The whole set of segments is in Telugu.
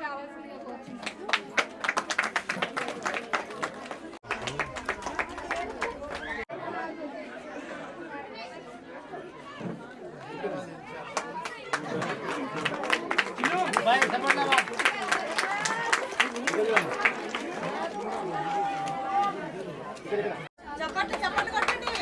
రావాల్సిందిగా కోరుచున్నాను చప్పట్లు చప్పట్లు కొట్టండి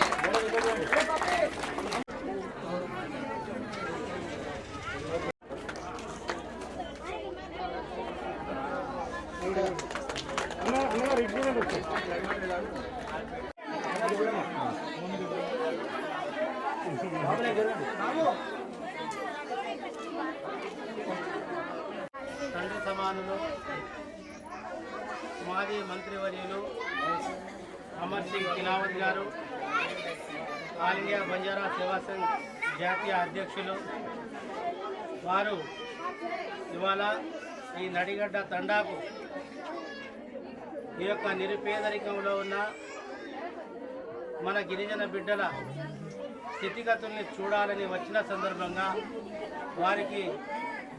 తండ్రి సమానులు మాజీ మంత్రివర్యులు అమర్ సింగ్ కిలావత్ గారు ఆల్ ఇండియా బంజారా సేవా సంఘ్ జాతీయ అధ్యక్షులు వారు ఇవాళ ఈ నడిగడ్డ తండాకు ఈ యొక్క నిరుపేదరికంలో ఉన్న మన గిరిజన బిడ్డల స్థితిగతుల్ని చూడాలని వచ్చిన సందర్భంగా వారికి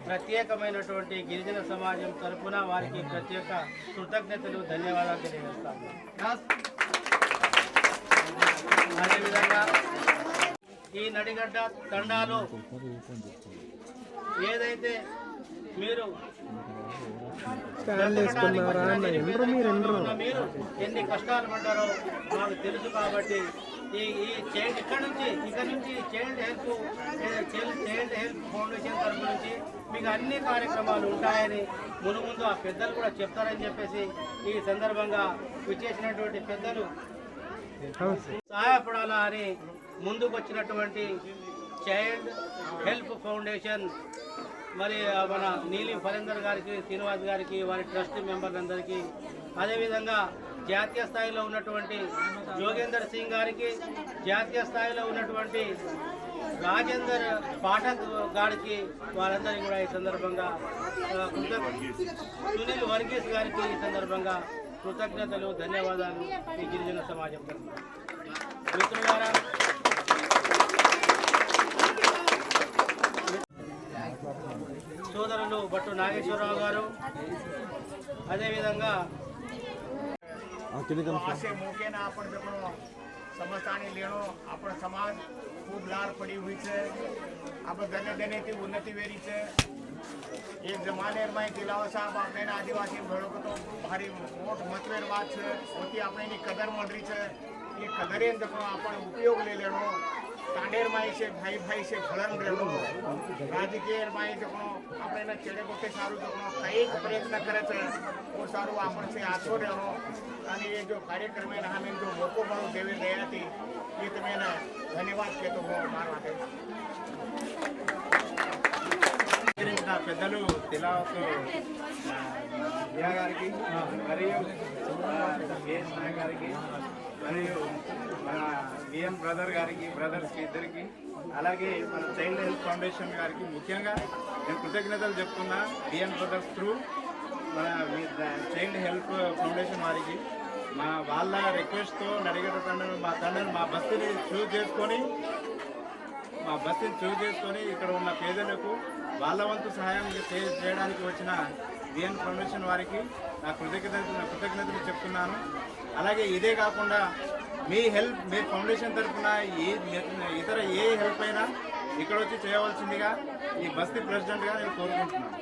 ప్రత్యేకమైనటువంటి గిరిజన సమాజం తరపున వారికి ప్రత్యేక కృతజ్ఞతలు ధన్యవాదాలు తెలియజేస్తాము అదేవిధంగా ఈ నడిగడ్డ తండాలో ఏదైతే మీరు మీరు ఎన్ని కష్టాలు పడ్డారో మాకు తెలుసు కాబట్టి ఈ ఈ చైల్డ్ ఇక్కడ నుంచి ఇక్కడ నుంచి child help child child help foundation తరఫు నుంచి మీకు అన్ని కార్యక్రమాలు ఉంటాయని మును ముందు ఆ పెద్దలు కూడా చెప్తారని చెప్పేసి ఈ సందర్భంగా విచ్చేసినటువంటి పెద్దలు సహాయపడాలా అని ముందుకు వచ్చినటువంటి చైల్డ్ హెల్ప్ ఫౌండేషన్ మరి మన నీలి ఫలేందర్ గారికి శ్రీనివాస్ గారికి వారి ట్రస్ట్ మెంబర్లందరికీ అదేవిధంగా జాతీయ స్థాయిలో ఉన్నటువంటి జోగేందర్ సింగ్ గారికి జాతీయ స్థాయిలో ఉన్నటువంటి రాజేందర్ పాఠక్ గారికి వారందరికీ కూడా ఈ సందర్భంగా సునీల్ వర్గీస్ గారికి ఈ సందర్భంగా కృతజ్ఞతలు ధన్యవాదాలు ఈ గిరిజన సమాజం తరఫున మిత్రులారా సోదరులు భట్టు నాగేశ్వరరావు గారు అదేవిధంగా से मौके ना अपन जब समझतानी लेनो अपन समाज खूब लार पड़ी हुई है अब दने दने की उन्नति वेरी है એક જમાનેરમાં ગિલાઓ સાહેબ, આપણે આદિવાસી બાળકો તો ભારી મોટ મતવેર વાત છે. ઓથી આપણે એની કદર મળી છે. એ કદરે આપણે ઉપયોગ લઈ લેણો તાંડેરમાં છે, ભાઈ ભાઈ છે ઘળણ રહેણો રાજકીયમાં જખણો આપણે એના ચેડે પોતે સારું જખણો કંઈક પ્રયત્ન કરે છે. બહુ સારું આપણે છે આછો રહેણો અને એ જો કાર્યક્રમ એના સામે જો લોકો મળો દેવી રહ્યા હતી એ તમે એના ધન્યવાદ કહેતો હું મારા માટે. గురించిన పెద్దలు తిలావత్ దియా గారికి మరియు గారికి మరియు మన విఎం బ్రదర్ గారికి బ్రదర్స్కి ఇద్దరికి అలాగే మన చైల్డ్ హెల్త్ ఫౌండేషన్ గారికి ముఖ్యంగా నేను కృతజ్ఞతలు చెప్తున్నా విఎం బ్రదర్స్ త్రూ మన చైల్డ్ హెల్ప్ ఫౌండేషన్ వారికి. మా వాళ్ళ రిక్వెస్ట్తో నడిగడ తండ్రి మా తండ్రిని మా బస్తీని చూజ్ చేసుకొని మా బస్సుని చూజ్ చేసుకొని ఇక్కడ ఉన్న పేదలకు వాళ్ళ వంతు సహాయం చేయడానికి వచ్చిన విఎన్ ఫౌండేషన్ వారికి నా కృతజ్ఞత కృతజ్ఞతలు చెప్తున్నాను. అలాగే ఇదే కాకుండా మీ హెల్ప్ మీ ఫౌండేషన్ తరఫున ఏ ఇతర ఏ హెల్ప్ అయినా ఇక్కడ వచ్చి చేయవలసిందిగా ఈ బస్తీ ప్రెసిడెంట్గా నేను కోరుకుంటున్నాను.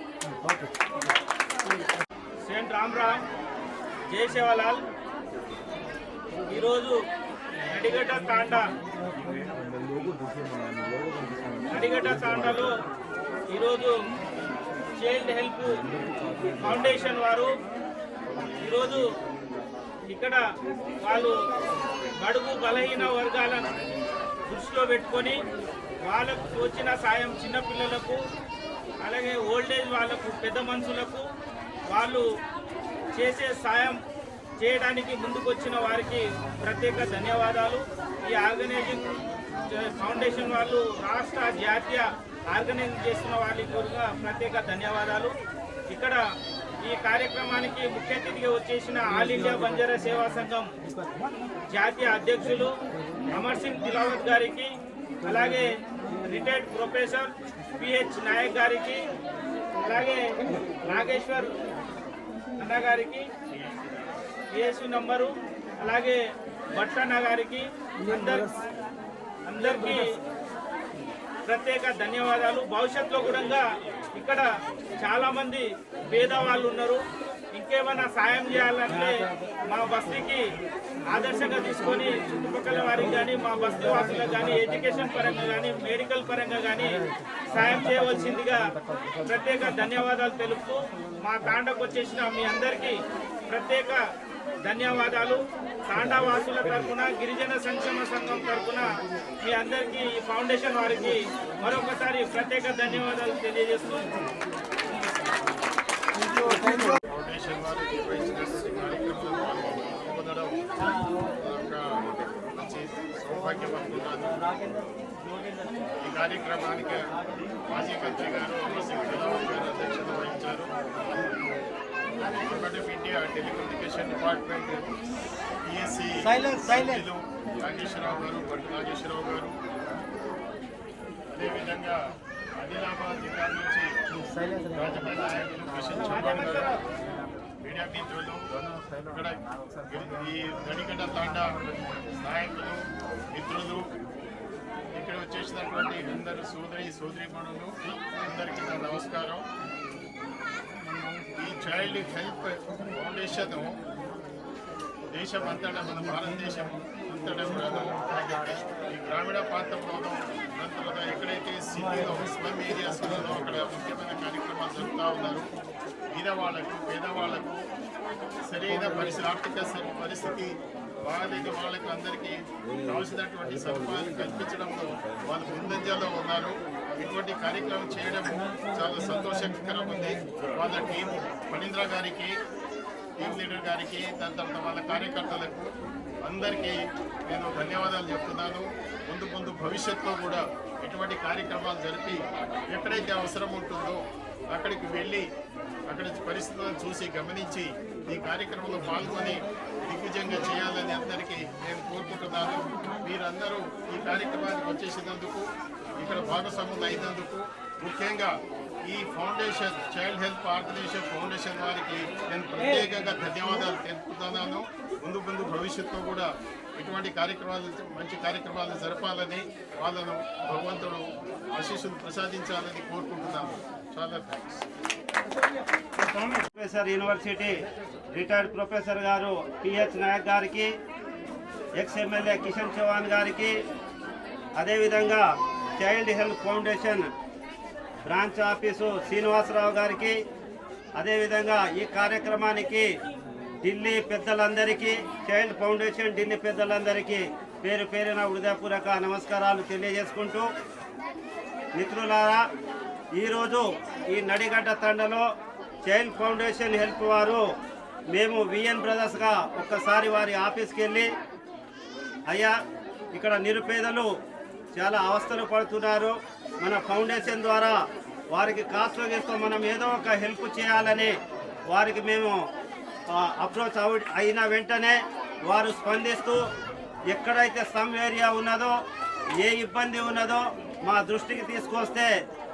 సెయింట్ రామ్రామ్ జయ సేవలాల్. ఈరోజు నడిగడ్డ తాండా నడిగడ్డ తాండాలో ఈరోజు చైల్డ్ హెల్ప్ ఫౌండేషన్ వారు ఈరోజు ఇక్కడ వాళ్ళు బడుగు బలహీన వర్గాలను దృష్టిలో పెట్టుకొని వాళ్ళకు వచ్చిన సాయం చిన్నపిల్లలకు అలాగే ఓల్డేజ్ వాళ్ళకు పెద్ద మనుషులకు వాళ్ళు చేసే సాయం చేయడానికి ముందుకొచ్చిన వారికి ప్రత్యేక ధన్యవాదాలు. ఈ ఆర్గనైజింగ్ ఫౌండేషన్ వాళ్ళు రాష్ట్ర జాతీయ ఆర్గనైజ్ చేస్తున్న వాళ్ళకి కూడా ప్రత్యేక ధన్యవాదాలు. ఇక్కడ ఈ కార్యక్రమానికి ముఖ్య అతిథిగా వచ్చేసిన ఆల్ ఇండియా బంజారా సేవా సంఘం జాతీయ అధ్యక్షులు అమర్ సింగ్ దిలావత్ గారికి అలాగే రిటైర్డ్ ప్రొఫెసర్ పిహెచ్ నాయక్ గారికి అలాగే నాగేశ్వర్ అన్న గారికి పిఎస్సి నంబరు అలాగే భట్టన్న గారికి అందరి అందరికీ ప్రత్యేక ధన్యవాదాలు. భవిష్యత్తులో కూడా ఇక్కడ చాలా మంది పేదవాళ్ళు ఉన్నారు. ఇంకేమైనా సాయం చేయాలంటే మా బస్తీకి ఆదర్శంగా తీసుకొని చుట్టుపక్కల వారికి కానీ మా బస్తీ వాసులకు కానీ ఎడ్యుకేషన్ పరంగా కానీ మెడికల్ పరంగా కానీ సాయం చేయవలసిందిగా ప్రత్యేక ధన్యవాదాలు తెలుపుతూ మా తాండకు వచ్చేసిన మీ అందరికీ ప్రత్యేక ధన్యవాదాలు. తాండావాసుల తరఫున గిరిజన సంక్షేమ సంఘం తరఫున మీ అందరికీ ఈ ఫౌండేషన్ వారికి మరొకసారి ప్రత్యేక ధన్యవాదాలు తెలియజేస్తూ ఫౌండేషన్ వారు నిర్వహించినటువంటి కార్యక్రమంలో పాల్గొనడం మంచి సౌభాగ్యం ఈ కార్యక్రమానికి మాజీ మంత్రి గారు అమర్సింగ్ గిలావత్ గారు అధ్యక్షత వహించారు. Government of India telecommunication department PSC. Nageswararao గారు భట్ నాగేశ్వరరావు గారు అదేవిధంగా ఆదిలాబాద్ జిల్లా నుంచి రాజకీయ నాయకులు కిషన్ చౌహాన్ గారు మీడియా మిత్రులు ఇక్కడ ఈ గడిగడ్డ తాండ నాయకులు మిత్రులు ఇక్కడ వచ్చేసినటువంటి అందరు సోదరి సోదరిమణులు అందరికీ నా నమస్కారం. చైల్డ్ హెల్ప్ ఫౌండేషన్ దేశం అంతటా మన భారతదేశం అంతటా కూడా ఈ గ్రామీణ ప్రాంతంలోనూ తర్వాత ఎక్కడైతే సిటీలో స్లమ్ ఏరియాస్ ఉన్నదో అక్కడ ముఖ్యమైన కార్యక్రమాలు జరుపుతూ ఉన్నారు బీదవాళ్ళకు పేదవాళ్ళకు సరైన పరిస్థితి ఆర్థిక పరిస్థితి బాగాలేని వాళ్ళకు అందరికీ కావాల్సినటువంటి సదుపాయాలు కల్పించడంలో వాళ్ళు ముందంజలో ఉన్నారు. ఇటువంటి కార్యక్రమం చేయడం చాలా సంతోషకరం ఉంది వాళ్ళ టీం ఫణీంద్ర గారికి టీం లీడర్ గారికి దాని తర్వాత వాళ్ళ కార్యకర్తలకు అందరికీ నేను ధన్యవాదాలు చెప్తున్నాను. ముందు ముందు భవిష్యత్తులో కూడా ఇటువంటి కార్యక్రమాలు జరిపి ఎక్కడైతే అవసరం ఉంటుందో అక్కడికి వెళ్ళి అక్కడ పరిస్థితులను చూసి గమనించి ఈ కార్యక్రమంలో పాల్గొని దిగ్విజయంగా చేయాలని అందరికీ నేను కోరుకుంటున్నాను. మీరందరూ ఈ కార్యక్రమానికి వచ్చేసినందుకు ఇక్కడ భాగస్వాములు అయినందుకు ముఖ్యంగా ఈ foundation child health organization foundation వారికి నేను ప్రత్యేకంగా ధన్యవాదాలు తెలుపుతున్నాను. ముందు ముందు భవిష్యత్తులో కూడా ఇటువంటి కార్యక్రమాలు మంచి కార్యక్రమాలు జరపాలని వాళ్ళను భగవంతుడు ఆశీస్సులు ప్రసాదించాలని కోరుకుంటున్నాను. చాలా thanks professor university retired professor గారు పిహెచ్ నాయక్ గారికి ఎక్స్ ఎమ్మెల్యే కిషన్ చౌహాన్ గారికి అదేవిధంగా child health foundation branch office Srinivasarao గారికి అదేవిధంగా ఈ కార్యక్రమానికి ఢిల్లీ పెద్దలందరికీ చైల్డ్ ఫౌండేషన్ ఢిల్లీ పెద్దలందరికీ పేరు పేరున హృదయపూర్వక నమస్కారాలు తెలియజేసుకుంటూ మిత్రులారా ఈరోజు ఈ నడిగడ్డ తండలో చైల్డ్ ఫౌండేషన్ హెల్ప్ వారు మేము విఎన్ బ్రదర్స్గా ఒక్కసారి వారి ఆఫీస్కి వెళ్ళి అయ్యా ఇక్కడ నిరుపేదలు చాలా అవస్థలు పడుతున్నారు. మన ఫౌండేషన్ ద్వారా వారికి కాస్ట్లో చేస్తూ మనం ఏదో ఒక హెల్ప్ చేయాలని వారికి మేము అప్రోచ్ అయిన వెంటనే వారు స్పందిస్తూ ఎక్కడైతే సమ్ ఏరియా ఉన్నదో ఏ ఇబ్బంది ఉన్నదో మా దృష్టికి తీసుకొస్తే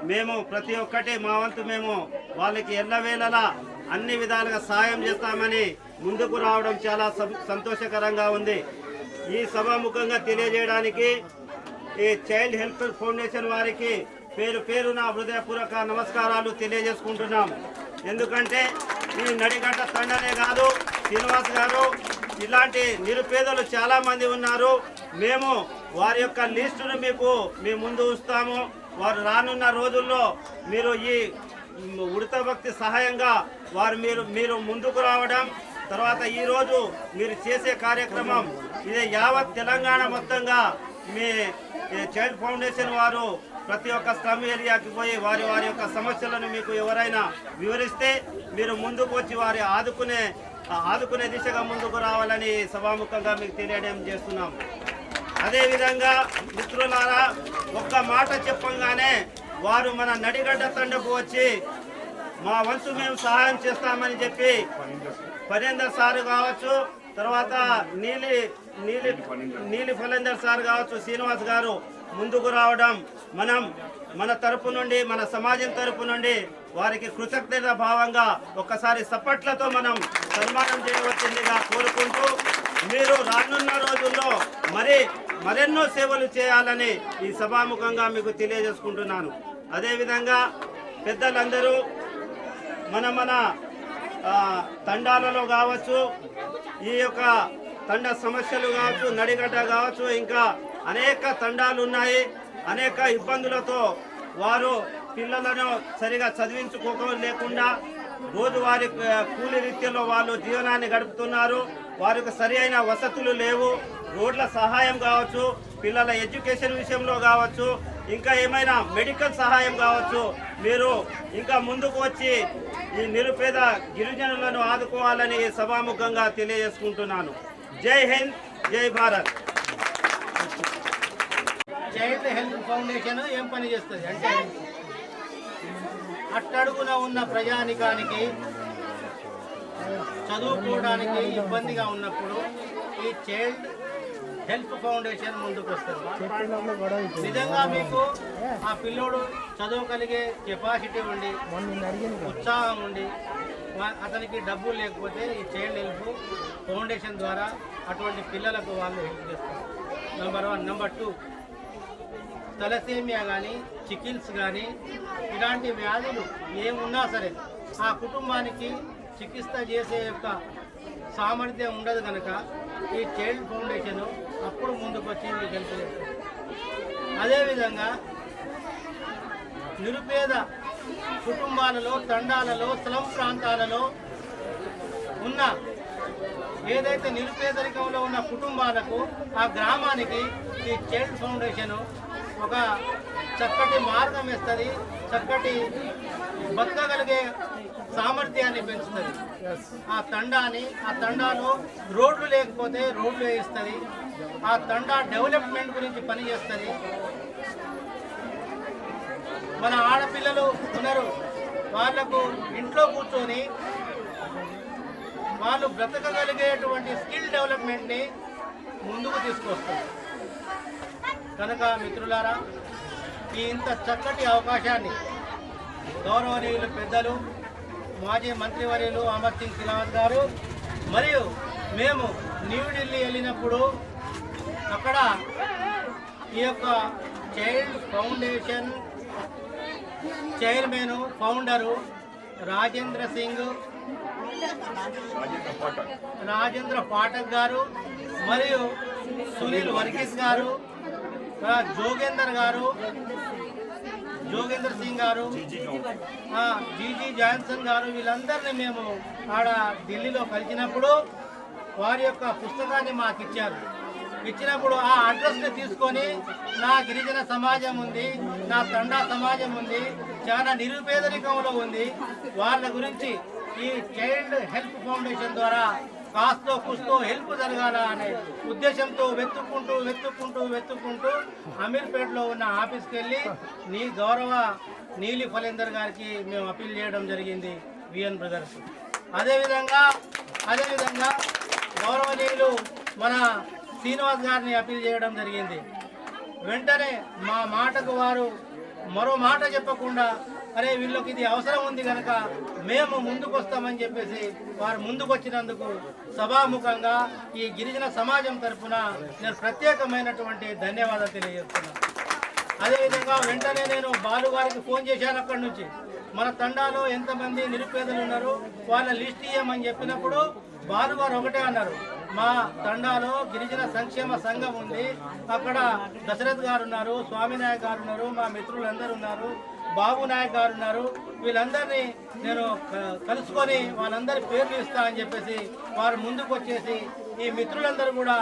మేము ప్రతి ఒక్కటి మా వంతు మేము వాళ్ళకి ఎల్లవేళలా అన్ని విధాలుగా సాయం చేస్తామని ముందుకు రావడం చాలా సంతోషకరంగా ఉంది. ఈ సభాముఖంగా తెలియజేయడానికి ఈ చైల్డ్ హెల్ప్ ఫౌండేషన్ వారికి పేరు పేరున హృదయపూర్వక నమస్కారాలు తెలియజేసుకుంటున్నాం. ఎందుకంటే ఈ నడిగంట తండనే కాదు శ్రీనివాస్ గారు ఇలాంటి నిరుపేదలు చాలామంది ఉన్నారు. మేము వారి యొక్క లిస్టును మీకు మీ ముందు ఉంచుతాము. వారు రానున్న రోజుల్లో మీరు ఈ ఉడత భక్తి సహాయంగా వారు మీరు మీరు ముందుకు రావడం తర్వాత ఈరోజు మీరు చేసే కార్యక్రమం ఇది యావత్ తెలంగాణ మొత్తంగా మీ చైల్డ్ ఫౌండేషన్ వారు ప్రతి ఒక్క స్లమ్ ఏరియాకి పోయి వారి వారి యొక్క సమస్యలను మీకు ఎవరైనా వివరిస్తే మీరు ముందుకు వచ్చి వారి ఆదుకునే ఆదుకునే దిశగా ముందుకు రావాలని సభాముఖంగా మీకు తెలియడం చేస్తున్నాం. అదేవిధంగా మిత్రులారా ఒక్క మాట చెప్పంగానే వారు మన నడిగడ్డ తండకు వచ్చి మా వంతు మేము సహాయం చేస్తామని చెప్పి పరేందర్ సార్ కావచ్చు తర్వాత నీలి నీలి నీలి ఫలేందర్ సార్ కావచ్చు శ్రీనివాస్ గారు ముందుకు రావడం మనం మన తరపు నుండి మన సమాజం తరపు నుండి వారికి కృతజ్ఞత భావంగా ఒక్కసారి సప్పట్లతో మనం సన్మానం చేయవచ్చిందిగా కోరుకుంటూ మీరు రానున్న రోజుల్లో మరి మరెన్నో సేవలు చేయాలని ఈ సభాముఖంగా మీకు తెలియజేసుకుంటున్నాను. అదేవిధంగా పెద్దలందరూ మన మన తండాలలో కావచ్చు ఈ యొక్క తండ సమస్యలు కావచ్చు నడిగడ్డ కావచ్చు ఇంకా అనేక తండాలు ఉన్నాయి. అనేక ఇబ్బందులతో వారు పిల్లలను సరిగా చదివించుకోక లేకుండా రోజువారి కూలి రీత్యలో వాళ్ళు జీవనాన్ని గడుపుతున్నారు. వారికి సరి అయిన వసతులు లేవు. రోడ్ల సహాయం కావచ్చు పిల్లల ఎడ్యుకేషన్ విషయంలో కావచ్చు ఇంకా ఏమైనా మెడికల్ సహాయం కావచ్చు. మీరు ఇంకా ముందుకు వచ్చి ఈ నిరుపేద గిరిజనులను ఆదుకోవాలని సభాముఖంగా తెలియజేసుకుంటున్నాను. జై హింద్ జై భారత్ చైల్డ్ హెల్త్ ఫౌండేషన్ ఏం పని చేస్తుంది? అంటే అట్టడుగున ఉన్న ప్రజానికానికి చదువుకోవడానికి ఇబ్బందిగా ఉన్నప్పుడు ఈ చైల్డ్ హెల్త్ ఫౌండేషన్ ముందుకు వస్తుంది. నిజంగా మీకు ఆ పిల్లోడు చదవగలిగే కెపాసిటీ ఉండి ఉత్సాహం ఉండి అతనికి డబ్బులు లేకపోతే ఈ చైల్డ్ హెల్ప్ ఫౌండేషన్ ద్వారా అటువంటి పిల్లలకు వాళ్ళు హెల్ప్ చేస్తారు. Number one number two thalassemia కానీ చికిన్స్ కానీ ఇలాంటి వ్యాధులు ఏమున్నా సరే ఆ కుటుంబానికి చికిత్స చేసే యొక్క సామర్థ్యం ఉండదు కనుక ఈ చైల్డ్ ఫౌండేషన్ అప్పుడు ముందుకు వచ్చి మీకు హెల్ప్ అదేవిధంగా నిరుపేద కుటుంబాలలో తండాలలో స్లం ప్రాంతాలలో ఉన్న ఏదైతే నిరుపేదరికంలో ఉన్న కుటుంబాలకు ఆ గ్రామానికి ఈ చైల్డ్ ఫౌండేషన్ ఒక చక్కటి మార్గం ఇస్తుంది చక్కటి బతకగలిగే సామర్థ్యాన్ని పెంచుతుంది. ఆ తండాని ఆ తండాలో రోడ్లు లేకపోతే రోడ్లు వేయిస్తుంది ఆ తండా డెవలప్మెంట్ గురించి పనిచేస్తుంది మన ఆడపిల్లలు ఉన్నారు. వాళ్ళకు ఇంట్లో కూర్చొని వాళ్ళు బ్రతకగలిగేటువంటి స్కిల్ డెవలప్మెంట్ని ముందుకు తీసుకొస్తారు కనుక మిత్రులారా ఈ ఇంత చక్కటి అవకాశాన్ని గౌరవనీయులు పెద్దలు మాజీ మంత్రివర్యులు అమర్ సింగ్ సిలావత్ గారు మరియు మేము న్యూఢిల్లీ వెళ్ళినప్పుడు అక్కడ ఈ యొక్క child foundation chairman founder Rajendra Singh Rajendra Pathak గారు మరియు సునీల్ వర్గీస్ గారు జోగేందర్ గారు జోగేందర్ సింగ్ గారు జీజీ జాన్సన్ గారు వీళ్ళందరినీ మేము ఆడ ఢిల్లీలో కలిసినప్పుడు వారి యొక్క పుస్తకాన్ని మాకు ఇచ్చారు ఇచ్చినప్పుడు ఆ అడ్రస్ని తీసుకొని నా గిరిజన సమాజం ఉంది నా తండా సమాజం ఉంది చాలా నిరుపేదరికంలో ఉంది. వాళ్ళ గురించి ఈ చైల్డ్ హెల్ప్ ఫౌండేషన్ ద్వారా కాస్తో కుస్తో హెల్ప్ జరగాల అనే ఉద్దేశంతో వెతుక్కుంటూ వెతుక్కుంటూ వెతుక్కుంటూ అమీర్పేటలో ఉన్న ఆఫీస్కి వెళ్ళి నీ గౌరవ నీలి ఫలేందర్ గారికి మేము అప్పీల్ చేయడం జరిగింది విఎన్ బ్రదర్స్. అదేవిధంగా అదేవిధంగా గౌరవనీయులు మన శ్రీనివాస్ గారిని అప్పీల్ చేయడం జరిగింది. వెంటనే మా మాటకు వారు మరో మాట చెప్పకుండా అరే వీళ్ళకి ఇది అవసరం ఉంది కనుక మేము ముందుకు వస్తామని చెప్పేసి వారు ముందుకు వచ్చినందుకు సభాముఖంగా ఈ గిరిజన సమాజం తరఫున నేను ప్రత్యేకమైనటువంటి ధన్యవాదాలు తెలియజేస్తున్నాను. అదేవిధంగా వెంటనే నేను బాలు గారికి ఫోన్ చేశాను అక్కడి నుంచి. మన తండాలో ఎంతమంది నిరుపేదలు ఉన్నారు? వాళ్ళ లిస్ట్ ఇవ్వమని చెప్పినప్పుడు బాలు గారు ఒకటే అన్నారు. మా తండాలో గిరిజన సంక్షేమ సంఘం ఉంది. అక్కడ దశరథ్ గారు ఉన్నారు స్వామినాయక్ గారు ఉన్నారు మా మిత్రులందరూ ఉన్నారు. బాబు నాయక్ గారు ఉన్నారు. వీళ్ళందరినీ నేను కలుసుకొని వాళ్ళందరి పేర్లు ఇస్తా అని చెప్పేసి వారు ముందుకు వచ్చేసి ఈ మిత్రులందరూ కూడా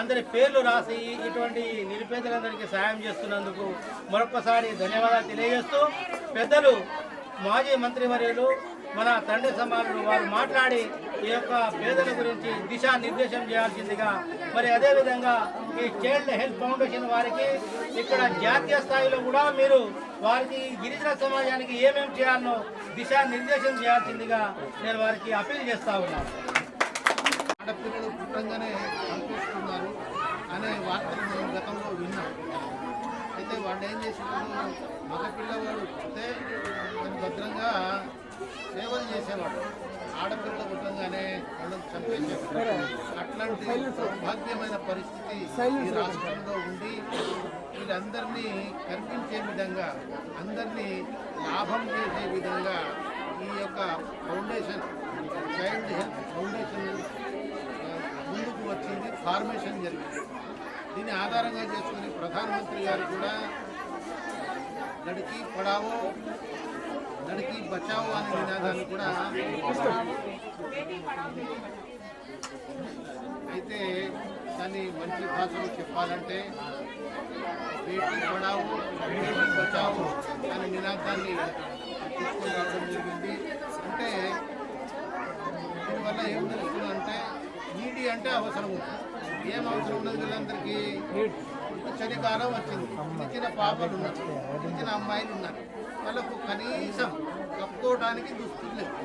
అందరి పేర్లు రాసి ఇటువంటి నిరుపేదలందరికీ సాయం చేస్తున్నందుకు మరొకసారి ధన్యవాదాలు తెలియజేస్తూ పెద్దలు మాజీ మంత్రివర్యులు మన తండ్రి సమానులు వారు మాట్లాడి ఈ యొక్క పేదల గురించి దిశానిర్దేశం చేయాల్సిందిగా. మరి అదేవిధంగా ఈ చైల్డ్ హెల్త్ ఫౌండేషన్ వారికి ఇక్కడ జాతీయ స్థాయిలో కూడా మీరు వారికి గిరిజన సమాజానికి ఏమేమి చేయాలనో దిశానిర్దేశం చేయాల్సిందిగా నేను వారికి అప్పీల్ చేస్తా ఉన్నాను. ఆడపిల్లలు పుట్టంగానే చంపేస్తున్నారు అనే వార్తలు మేము గతంలో విన్నాం. అయితే వాళ్ళు ఏం చేసేవాళ్ళు మగ పిల్లవాడు పుడితే భద్రంగా సేవలు చేసేవాడు. ఆడపిల్ల పుట్టంగానే వాళ్ళని చంపేసేవాడు అట్లాంటి సౌభాగ్యమైన పరిస్థితి ఈ రాష్ట్రంలో ఉండి వీళ్ళందరినీ కనిపించే విధంగా అందరినీ లాభం చేసే విధంగా ఈ యొక్క ఫౌండేషన్ చైల్డ్ హెల్త్ ఫౌండేషన్ ముందుకు వచ్చింది ఫార్మేషన్ జరిగింది. దీన్ని ఆధారంగా చేసుకుని ప్రధానమంత్రి గారు కూడా లడికి పడావో లడికి బచావో అనే నినాదాన్ని కూడా అయితే దాన్ని మంచి భాషలో చెప్పాలంటే బేటీ పడావో బేటీ బచావో అనే నినాదాన్ని తీసుకొని రావడం జరిగింది. అంటే దీనివల్ల ఏం తెలుస్తుందంటే నీటి అంటే అవసరం. ఏం అవసరం ఉన్నది వీళ్ళందరికీ? చలికాలం వచ్చింది. చిన్న పాపలు ఉన్నారు. చిన్న అమ్మాయిలు ఉన్నారు. వాళ్ళకు కనీసం కప్పుకోవడానికి దుస్తులు లేవు.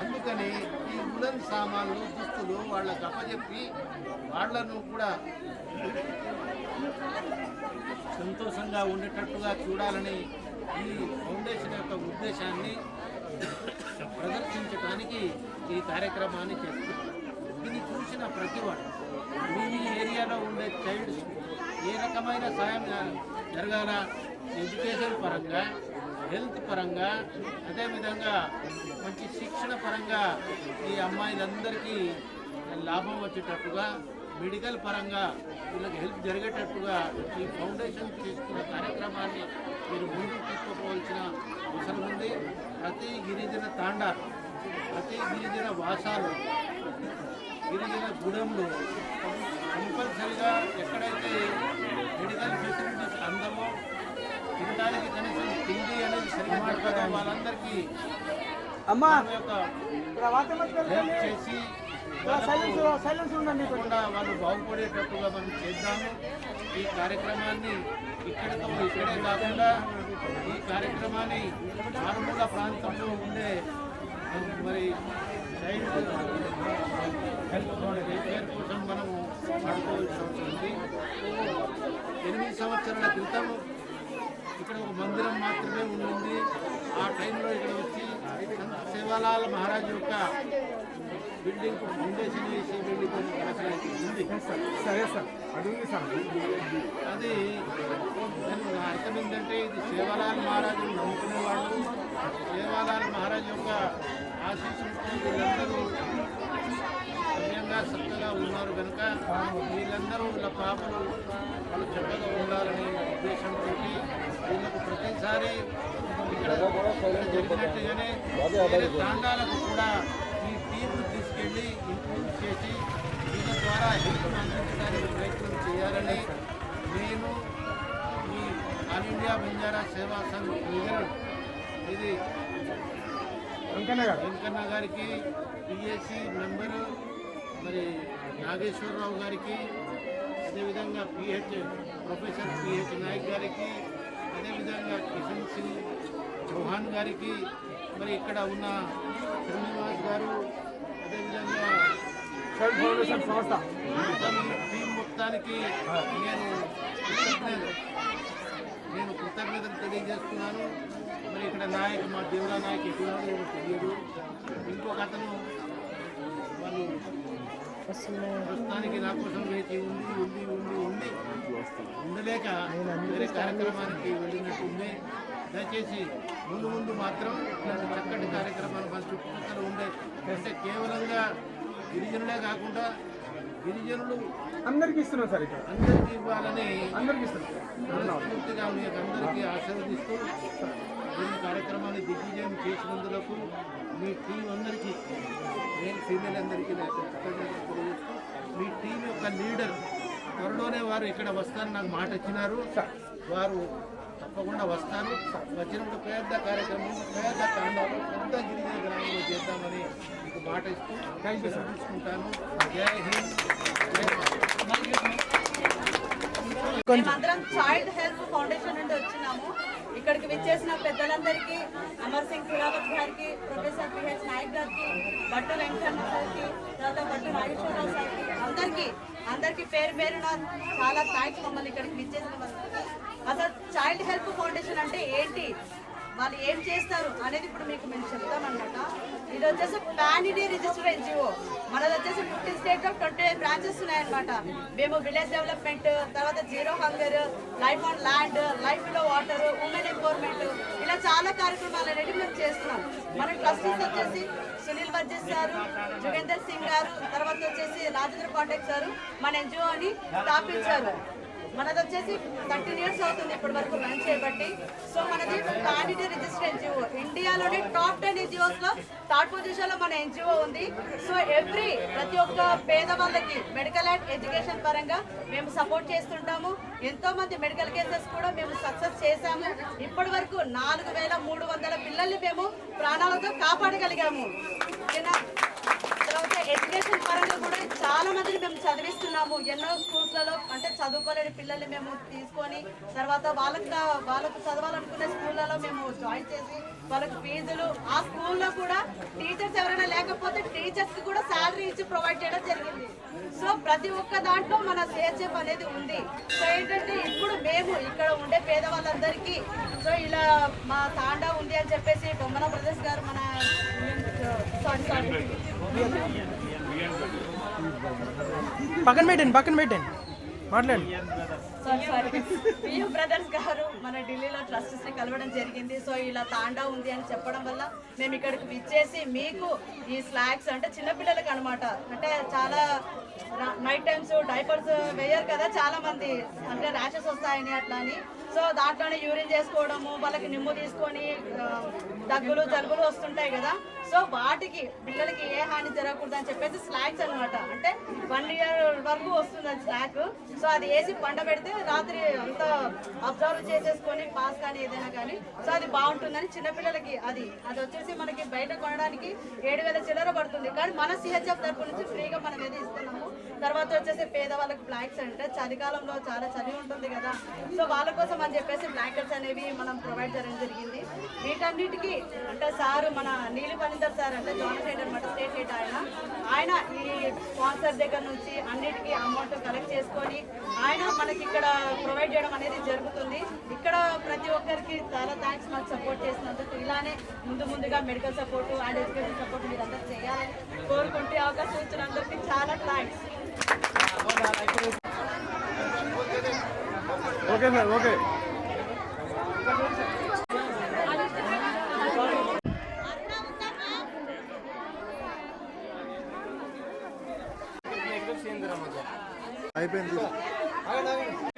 అందుకని ఈ ఉలన్ సామాన్లు దుస్తులు వాళ్ళకు అప్పచెప్పి వాళ్ళను కూడా సంతోషంగా ఉండేటట్టుగా చూడాలని ఈ ఫౌండేషన్ యొక్క ఉద్దేశాన్ని ప్రదర్శించడానికి ఈ కార్యక్రమాన్ని చేస్తున్నారు. ఇది చూసిన ప్రతి వాడు. మీ మీ ఏరియాలో ఉండే చైల్డ్స్ ఏ రకమైన సాయం జరగాల? ఎడ్యుకేషన్ పరంగా హెల్త్ పరంగా అదేవిధంగా మంచి శిక్షణ పరంగా ఈ అమ్మాయిలందరికీ లాభం వచ్చేటట్టుగా మెడికల్ పరంగా వీళ్ళకి హెల్ప్ జరిగేటట్టుగా ఈ ఫౌండేషన్ చేస్తున్న కార్యక్రమాన్ని మీరు ముందుకు తీసుకోవాల్సిన అవసరం ఉంది. ప్రతి గిరిజన తాండా ప్రతి గిరిజన వాసాలు గిరిజన గుడంలో కంపల్సరిగా ఎక్కడైతే మెడికల్ ఫెసిలిటీస్ అందమో తినడానికి కనీసం తిండి అనేది సరిగ్గా దొరకదో వాళ్ళందరికీ అమ్మా చేసి తప్పకుండా వాళ్ళు బాగుపడేటట్టుగా మనం చేద్దాము. ఈ కార్యక్రమాన్ని ఇక్కడితో ఇక్కడే కాకుండా ఈ కార్యక్రమాన్ని మారుమూల ప్రాంతంలో ఉండే మరి చైల్డ్ హెల్త్ వెల్ఫేర్ కోసం మనము నడుకోవాల్సి ఉంటుంది ఎనిమిది సంవత్సరాల క్రితం ఇక్కడ ఒక మందిరం మాత్రమే ఉండింది. ఆ టైంలో ఇక్కడ వచ్చి సంత సేవాలాల్ మహారాజ్ యొక్క బిల్డింగ్ ఫౌండేషన్ వేసి బిల్డింగ్ ఉంది. సరే సార్ అది ఉంది సార్ అది అర్థం ఏంటంటే ఇది సేవాలాల్ మహారాజు నమ్ముకునే వాళ్ళు సేవాలాల్ మహారాజు యొక్క ఆశీస్సులతో వీళ్ళందరూ సవ్యంగా చక్కగా ఉన్నారు కనుక వీళ్ళందరూ వీళ్ళ పాపలు వాళ్ళు చక్కగా ఉండాలనే ఉద్దేశంతో ప్రతిసారి ఇక్కడ జరిగినట్టుగానే వేరే తాండాలకు కూడా ఈ టీంను తీసుకెళ్ళి ఇంప్రూవ్ చేసి దీని ద్వారా హెల్ప్ అందించడానికి ప్రయత్నం చేయాలని నేను ఈ ఆల్ ఇండియా బంజారా సేవా సంఘ్ ఇది వెంకన్న గారికి పిఎస్సి మెంబరు మరి నాగేశ్వరరావు గారికి అదేవిధంగా పిహెచ్ ప్రొఫెసర్ పిహెచ్ నాయక్ గారికి అదేవిధంగా కిషన్ సింగ్ చౌహాన్ గారికి మరి ఇక్కడ ఉన్న శ్రీనివాస్ గారు అదేవిధంగా ఫౌండేషన్ సంస్థ. టీం మొత్తానికి నేను నేను కృతజ్ఞతలు తెలియజేస్తున్నాను. మరి ఇక్కడ నాయక్ మా దేవుడా నాయక్ ఎటువంటి తెలియదు. ఇంకొక అతను వాళ్ళు ప్రస్తుతానికి నా కోసం వేచి ఉంది ఉంది ఉంది ఉంది ఉండలేక వేరే కార్యక్రమానికి వెళ్ళినట్టు ఉంది దయచేసి ముందు ముందు మాత్రం ఇలాంటి చక్కటి కార్యక్రమాలు మన చుట్టుపక్కల ఉండే అంటే కేవలంగా గిరిజనులే కాకుండా గిరిజనులు అందరికి ఇస్తున్నాం సార్ ఇక్కడ. అందరికీ ఇవ్వాలని అందరికి ఇస్తున్నాం. మీకు అందరికీ ఆశీర్వదిస్తూ ఈ కార్యక్రమాన్ని దిగ్విజయం చేసినందులకు మీ టీం అందరికీ మేల్ ఫీమేల్ అందరికీ నాకు తెలియజేస్తూ మీ టీం యొక్క లీడర్ త్వరలోనే వారు ఇక్కడ వస్తారని నాకు మాట ఇచ్చినారు. వారు తప్పకుండా వస్తాను వచ్చినప్పుడు పెద్ద కార్యక్రమం పెద్ద కాండాలు పెద్ద గిరిజన గ్రామంలో చేద్దామని మీకు మాట ఇస్తూ థ్యాంక్ యూ తీసుకుంటాను జై హింద్. మేమందరం చైల్డ్ హెల్ప్ ఫౌండేషన్ నుండి వచ్చినాము. ఇక్కడికి విచ్చేసిన పెద్దలందరికీ అమర్ సింగ్ కులావత్ గారికి ప్రొఫెసర్ పిహెచ్ నాయక్ గారికి బట్ట వెంకన్న గారికి తర్వాత బట్ట నాగేశ్వరరావు గారికి అందరికీ అందరికీ పేరు పేరున చాలా థ్యాంక్స్ మమ్మల్ని ఇక్కడికి విచ్చేసిన వాళ్ళకి అసలు చైల్డ్ హెల్ప్ ఫౌండేషన్ అంటే ఏంటి? వాళ్ళు ఏం చేస్తారు అనేది ఇప్పుడు మీకు మేము చెప్తామన్నమాట. ఇది వచ్చేసి పాన్ ఇండియా రిజిస్టర్ ఎన్జిఓ మనది వచ్చేసి ఫిఫ్టీన్ స్టేట్లో ట్వంటీ ఎయిట్ బ్రాంచెస్ ఉన్నాయన్నమాట. మేము విలేజ్ డెవలప్మెంట్ తర్వాత zero hunger life on land లైఫ్లో వాటర్ ఉమెన్ ఎంపవర్మెంట్ ఇలా చాలా కార్యక్రమాలు అనేది మేము చేస్తున్నాం. మన ట్రస్టీస్ వచ్చేసి సునీల్ బజ్జెస్ గారు జుగేందర్ సింగ్ గారు తర్వాత వచ్చేసి రాజేంద్ర పాఠక్ గారు మన ఎన్జిఓని స్థాపించారు. మనది వచ్చేసి థర్టీన్ ఇయర్స్ అవుతుంది ఇప్పటి వరకు రన్ చేయబట్టి. సో మనది పాన్ ఇండియా రిజిస్టర్ ఎన్జిఓ ఇండియాలోనే టాప్ టెన్ ఎన్జిఓస్లో థర్డ్ పొజిషన్లో మన ఎన్జిఓ ఉంది. సో ఎవ్రీ ప్రతి ఒక్క పేదవాళ్ళకి మెడికల్ అండ్ ఎడ్యుకేషన్ పరంగా మేము సపోర్ట్ చేస్తుంటాము. ఎంతో మంది మెడికల్ కేసెస్ కూడా మేము సక్సెస్ చేశాము. ఇప్పటి వరకు నాలుగు వేల మూడు వందల పిల్లల్ని మేము ప్రాణాలతో కాపాడగలిగాము ఓకేనా? తర్వాత ఎడ్యుకేషన్ పరంగా కూడా చాలా మందిని మేము చదివిస్తున్నాము. ఎన్నో స్కూల్స్లలో అంటే చదువుకోలేని పిల్లల్ని మేము తీసుకొని తర్వాత వాళ్ళకి వాళ్ళకు చదవాలనుకునే స్కూళ్ళలో మేము జాయిన్ చేసి వాళ్ళకి ఫీజులు ఆ స్కూల్లో కూడా టీచర్స్ ఎవరైనా లేకపోతే టీచర్స్కి కూడా శాలరీ ఇచ్చి ప్రొవైడ్ చేయడం జరిగింది. సో ప్రతి ఒక్క దాంట్లో మన సిహెచ్ఎఫ్ అనేది ఉంది. సో ఏంటంటే ఇప్పుడు మేము ఇక్కడ ఉండే పేదవాళ్ళందరికీ సో ఇలా మా తాండా ఉంది అని చెప్పేసి బొమ్మన బ్రదర్స్ గారు మన సారీ సారీ పక్కన పెట్టండి పక్కన పెట్టండి. మాట్లాడండి సారీ సారీ. బ్రదర్స్ గారు మన ఢిల్లీలో ట్రస్ట్స్ని కలవడం జరిగింది. సో ఇలా తాండా ఉంది అని చెప్పడం వల్ల మేము ఇక్కడికి విచ్చేసి మీకు ఈ స్లాక్స్ అంటే చిన్నపిల్లలకి అనమాట అంటే చాలా నైట్ టైమ్స్ డైపర్స్ వేయరు కదా చాలా మంది. అంటే ర్యాషెస్ వస్తాయని అట్లా అని. సో దాంట్లోనే యూరిన్ చేసుకోవడము వాళ్ళకి నిమ్ము తీసుకొని దగ్గులు జలుబులు వస్తుంటాయి కదా. సో వాటికి పిల్లలకి ఏ హాని జరగకూడదు అని చెప్పేసి స్లాక్స్ అన్నమాట. అంటే వన్ ఇయర్ వరకు వస్తుంది అది స్లాక్ సో అది వేసి పండ పెడితే రాత్రి అంతా అబ్జర్వ్ చేసేసుకొని పాస్ కానీ ఏదైనా కానీ. సో అది బాగుంటుందని చిన్నపిల్లలకి అది అది వచ్చేసి మనకి బయట కొనడానికి ఏడు వేల చిల్లర పడుతుంది. కానీ మన సిహెచ్ఎఫ్ తరపు నుంచి ఫ్రీగా మనం ఏది ఇస్తున్నాము? తర్వాత వచ్చేసి పేదవాళ్ళకి బ్లాక్స్ అంటే చలికాలంలో చాలా చలి ఉంటుంది కదా. సో వాళ్ళ కోసం అని చెప్పేసి బ్లాంకెట్స్ అనేవి మనం ప్రొవైడ్ చేయడం జరిగింది. వీటన్నిటికీ అంటే సార్ మన నీలి పనిందర్ సార్ అంటే జాయిన్ హెడ్ అనమాట స్టేట్ హెడ్ ఆయన. ఆయన ఈ స్పాన్సర్ దగ్గర నుంచి అన్నిటికీ అమౌంట్ కలెక్ట్ చేసుకొని ఆయన మనకి ఇక్కడ ప్రొవైడ్ చేయడం అనేది జరుగుతుంది. ఇక్కడ ప్రతి ఒక్కరికి చాలా థ్యాంక్స్ మాకు సపోర్ట్ చేసినందుకు. ఇలానే ముందు ముందుగా medical support and education support మీరందరూ చేయాలని కోరుకుంటే అవకాశం ఇచ్చిన అందరికీ చాలా థ్యాంక్స్ ఓకే సార్ ఓకే. సభ్యులు